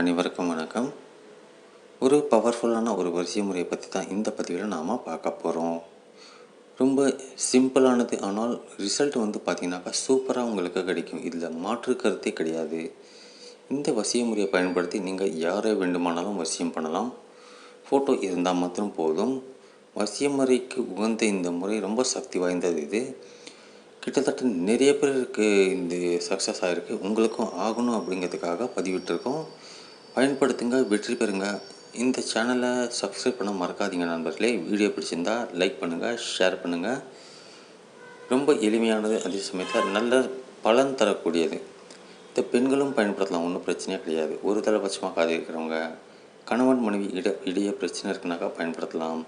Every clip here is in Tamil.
அனைவருக்கும் வணக்கம். ஒரு பவர்ஃபுல்லான ஒரு வரிசை முறையை பற்றி தான் இந்த பதிவில் நாம் பார்க்க போகிறோம் ரொம்ப சிம்பிளானது ஆனால் ரிசல்ட் வந்து பார்த்திங்கனாக்கா சூப்பராக உங்களுக்கு கிடைக்கும். இதில் மாற்று கருத்தே கிடையாது. இந்த வசிய முறையை பயன்படுத்தி நீங்கள் யாரை வேண்டுமானாலும் வசியம் பண்ணலாம். ஃபோட்டோ இருந்தால் மாத்திரம் போதும். வசிய முறைக்கு உகந்த இந்த முறை ரொம்ப சக்தி வாய்ந்தது இது. கிட்டத்தட்ட நிறைய பேருக்கு இந்த சக்ஸஸ் ஆகிருக்கு உங்களுக்கும் ஆகணும் அப்படிங்கிறதுக்காக பதிவிட்டிருக்கோம். பயன்படுத்துங்க வெற்றி பெறுங்க. இந்த சேனலை சப்ஸ்கிரைப் பண்ண மறக்காதீங்க நண்பர்களே. வீடியோ பிடிச்சிருந்தா லைக் பண்ணுங்கள் ஷேர் பண்ணுங்கள் ரொம்ப எளிமையானது அதே சமயத்தில் நல்ல பலன் தரக்கூடியது. இந்த பெண்களும் பயன்படுத்தலாம் ஒன்றும் பிரச்சனையே கிடையாது. ஒரு தலைபட்சமாக காது இருக்கிறவங்க கணவன் மனைவி இட இடையே பிரச்சனை இருக்குனாக்கா பயன்படுத்தலாம்.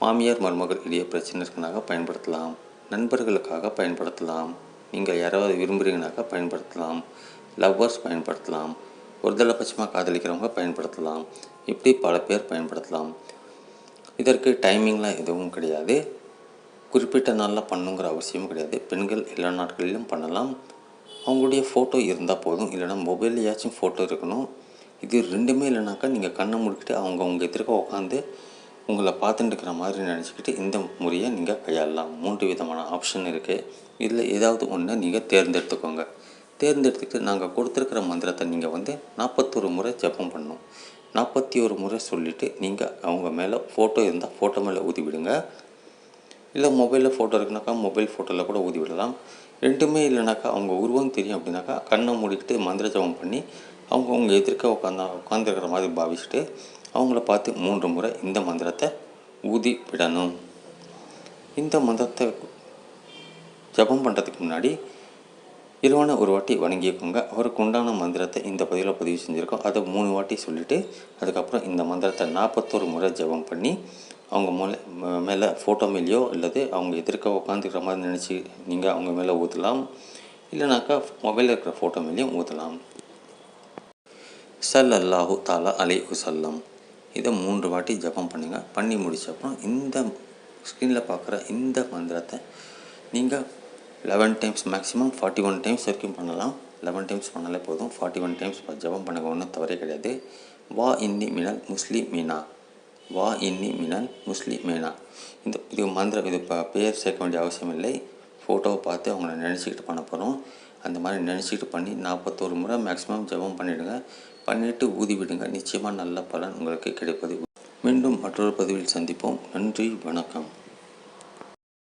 மாமியார் மருமகள் இடையே பிரச்சனை இருக்குனாக்கா பயன்படுத்தலாம். நண்பர்களுக்காக பயன்படுத்தலாம். நீங்கள் யாராவது விரும்புகிறீங்கனாக்கா பயன்படுத்தலாம். லவ்வர்ஸ் பயன்படுத்தலாம். ஒரு தலைபட்சமாக காதலிக்கிறவங்க பயன்படுத்தலாம். இப்படி பல பேர் பயன்படுத்தலாம். இதற்கு டைமிங்லாம் எதுவும் கிடையாது. குறிப்பிட்ட நாளில் பண்ணுங்கிற அவசியமும் கிடையாது. பெண்கள் எல்லா நாட்களிலும் பண்ணலாம். அவங்களுடைய ஃபோட்டோ இருந்தால் போதும். இல்லைனா மொபைல்லையாச்சும் ஃபோட்டோ இருக்கணும். இது ரெண்டுமே இல்லைனாக்கா நீங்கள் கண்ணை முடிக்கிட்டு அவங்க உங்கள் எதிர்க்க உட்காந்து உங்களை பார்த்துட்டு இருக்கிற மாதிரி நினச்சிக்கிட்டு இந்த முறையை நீங்கள் கையாளலாம். மூன்று விதமான ஆப்ஷன் இருக்குது இதில் ஏதாவது ஒன்று நீங்கள் தேர்ந்தெடுத்துக்கோங்க. தேர்ந்தெடுத்துக்கிட்டு நாங்கள் கொடுத்துருக்கிற மந்திரத்தை நீங்கள் வந்து நாற்பத்தொரு முறை ஜப்பம் பண்ணணும் நாற்பத்தி ஒரு முறை சொல்லிவிட்டு நீங்கள் அவங்க மேலே ஃபோட்டோ இருந்தால் ஃபோட்டோ மேலே ஊதி விடுங்க. இல்லை மொபைலில் ஃபோட்டோ இருக்குனாக்கா மொபைல் ஃபோட்டோவில் கூட ஊதி விடலாம். ரெண்டுமே இல்லைனாக்கா அவங்க உருவம் தெரியும் அப்படின்னாக்கா கண்ணை மூடிக்கிட்டு மந்திர ஜபம் பண்ணி அவங்க அவங்க எதிர்க்க உட்காந்தா உட்காந்துருக்கிற மாதிரி பாவிச்சுட்டு அவங்கள பார்த்து மூன்று முறை இந்த மந்திரத்தை ஊதி விடணும். இந்த மந்திரத்தை ஜபம் பண்ணுறதுக்கு முன்னாடி இறைவனை ஒரு வாட்டி வணங்கிக்கோங்க அவருக்கு உண்டான மந்திரத்தை இந்த பதிவில் பதிவு செஞ்சுருக்கோம். அதை மூணு வாட்டி சொல்லிவிட்டு அதுக்கப்புறம் இந்த மந்திரத்தை நாற்பத்தோரு முறை ஜபம் பண்ணி அவங்க மூல மேலே ஃபோட்டோ மேலேயோ அல்லது அவங்க எதிர்க்க உட்காந்துக்கிற மாதிரி நினச்சி நீங்கள் அவங்க மேலே ஊற்றலாம் இல்லைனாக்கா மொபைலில் இருக்கிற ஃபோட்டோ மேலேயும் ஊற்றலாம் சல் அல்லாஹு தாலா அலை உசல்லம் இதை மூன்று வாட்டி ஜபம் பண்ணுங்கள் பண்ணி முடிச்ச அப்புறம் இந்த ஸ்க்ரீனில் பார்க்குற இந்த மந்திரத்தை நீங்கள் eleven times maximum forty one times வரைக்கும் பண்ணலாம். லெவன் டைம்ஸ் பண்ணாலே போதும். ஃபார்ட்டி ஒன் டைம்ஸ் ஜபம் பண்ணுங்க ஒன்றும் தவறே கிடையாது. வா இன்னி மினல் முஸ்லீம் மீனா. வா இன்னி மினல் முஸ்லீம் மீனா. இந்த இது மந்திரம் இது இப்போ பெயர் சேர்க்க வேண்டிய அவசியம் இல்லை. ஃபோட்டோவை பார்த்து அவங்கள நினச்சிக்கிட்டு பண்ண போகிறோம் அந்த மாதிரி நினச்சிக்கிட்டு பண்ணி நாற்பத்தோரு முறை மேக்ஸிமம் ஜபம் பண்ணிவிடுங்க பண்ணிவிட்டு ஊதி விடுங்க. நிச்சயமாக நல்ல பலன் உங்களுக்கு கிடைப்பது. மீண்டும் மற்றொரு பதிவில் சந்திப்போம். நன்றி வணக்கம்.